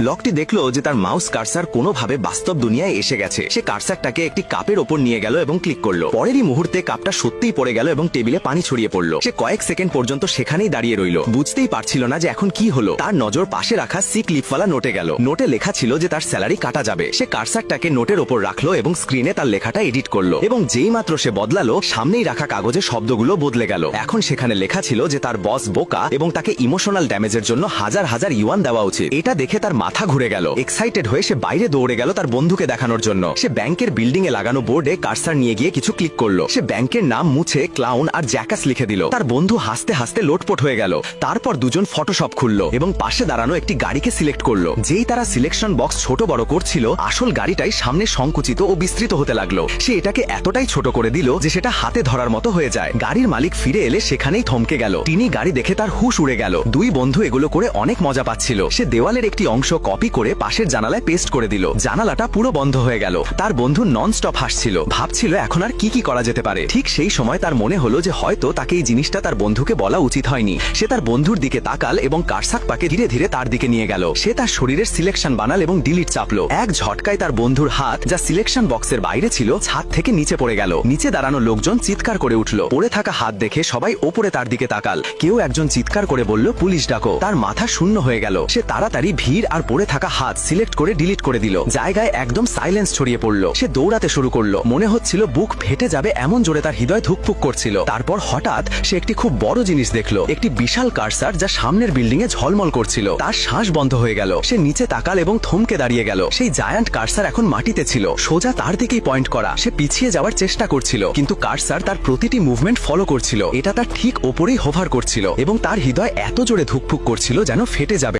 লকটি দেখল যে তার মাউস কার্সার কোনোভাবে বাস্তব দুনিয়ায় এসে গেছে। সে কার্সারটাকে একটি কাপের ওপর নিয়ে গেল এবং ক্লিক করল। পরেরই মুহূর্তে কাপটা সত্যিই পড়ে গেল এবং টেবিলে পানি ছড়িয়ে পড়ল। সে কয়েক সেকেন্ড পর্যন্ত সেখানেই দাঁড়িয়ে রইল। বুঝতেই পারছিল না যে এখন কি হলো। তার নজর পাশে রাখা সি ক্লিপওয়ালা নোটে গেল। নোটে লেখা ছিল যে তার স্যালারি কাটা যাবে। সে কার্সারটাকে নোটের ওপর রাখল এবং স্ক্রিনে তার লেখাটা এডিট করল। এবং যেই মাত্র সে বদলালো, সামনেই রাখা কাগজে শব্দগুলো বদলে গেল। এখন সেখানে লেখা ছিল যে তার বস বোকা এবং তাকে ইমোশনাল ড্যামেজের জন্য হাজার হাজার ইউয়ান দেওয়া উচিত। এটা দেখে তার মাথা ঘুরে গেল। এক্সাইটেড হয়ে সে বাইরে দৌড়ে গেল তার বন্ধুকে দেখানোর জন্য। সে ব্যাংকের বিল্ডিং এ লাগানো বোর্ডে কার্সার নিয়ে গিয়ে কিছু ক্লিক করল। সে ব্যাংকের নাম মুছে ক্লাউন আর জ্যাকাস লিখে দিল। তার বন্ধু হাসতে হাসতে লোটপট হয়ে গেল। তারপর দুজন ফটোশপ খুললো এবং পাশে দাঁড়ানো একটি গাড়িকে সিলেক্ট করল। যেই তারা সিলেকশন বক্স ছোট বড় করছিল, আসল গাড়িটাই সামনে সংকুচিত ও বিস্তৃত হতে লাগল। সে এটাকে এতটাই ছোট করে দিল যে সেটা হাতে ধরার মতো হয়ে যায়। গাড়ির মালিক ফিরে এলে সেখানেই থমকে গেল। তিনি গাড়ি দেখে তার হুশ উড়ে গেল। দুই বন্ধু এগুলো করে অনেক মজা পাচ্ছিল। সে দেওয়ালের একটি অংশ কপি করে পাশের জানালায় পেস্ট করে দিল। জানালাটা পুরো বন্ধ হয়ে গেল। তার বন্ধু নন স্টপ হাসছিল। ভাবছিল এখন আর কি কি করা যেতে পারে। ঠিক সেই সময় তার মনে হলো যে হয়তো তাকে এই জিনিসটা তার বন্ধুকে বলা উচিত হয়নি। সে তার বন্ধুর দিকে তাকাল এবং কারসাক পাকে ধীরে ধীরে তার দিকে নিয়ে গেল। সে তার শরীরের সিলেকশন বানাল এবং ডিলিট চাপলো। এক ঝটকায় তার বন্ধুর হাত, যা সিলেকশন বক্সের বাইরে ছিল, ছাদ থেকে নিচে পড়ে গেল। নিচে দাঁড়ানো লোকজন চিৎকার করে উঠল। পড়ে থাকা হাত দেখে সবাই ওপরে তার দিকে তাকাল। কেউ একজন চিৎকার করে বলল, পুলিশ ডাকো। তার মাথা শূন্য হয়ে গেল। সে তাড়াতাড়ি ভিড় আর পড়ে থাকা হাত সিলেক্ট করে ডিলিট করে দিল। জায়গায় একদম সাইলেন্স ছড়িয়ে পড়ল। সে দৌড়াতে শুরু করল। মনে হচ্ছিল বুক ফেটে যাবে এমন জোরে তার হৃদয় ধুকপুক করছিল। তারপর হঠাৎ সে একটি খুব বড় জিনিস দেখল। একটি বিশাল কারসার যা সামনের বিল্ডিং এ ঝলমল করছিল। তার শ্বাস বন্ধ হয়ে গেল। সে নিচে তাকাল এবং থমকে দাঁড়িয়ে গেল। সেই জায়ান্ট কারসার এখন মাটিতে ছিল। সোজা তার দিকেই পয়েন্ট করা। সে পিছিয়ে যাওয়ার চেষ্টা করছিল, কিন্তু কারসার তার প্রতিটি মুভমেন্ট ফলো করছিল। এটা তার ঠিক ওপরেই হোভার করছিল এবং তার হৃদয় এত জোরে ধুকফুক করছিল যেন ফেটে যাবে।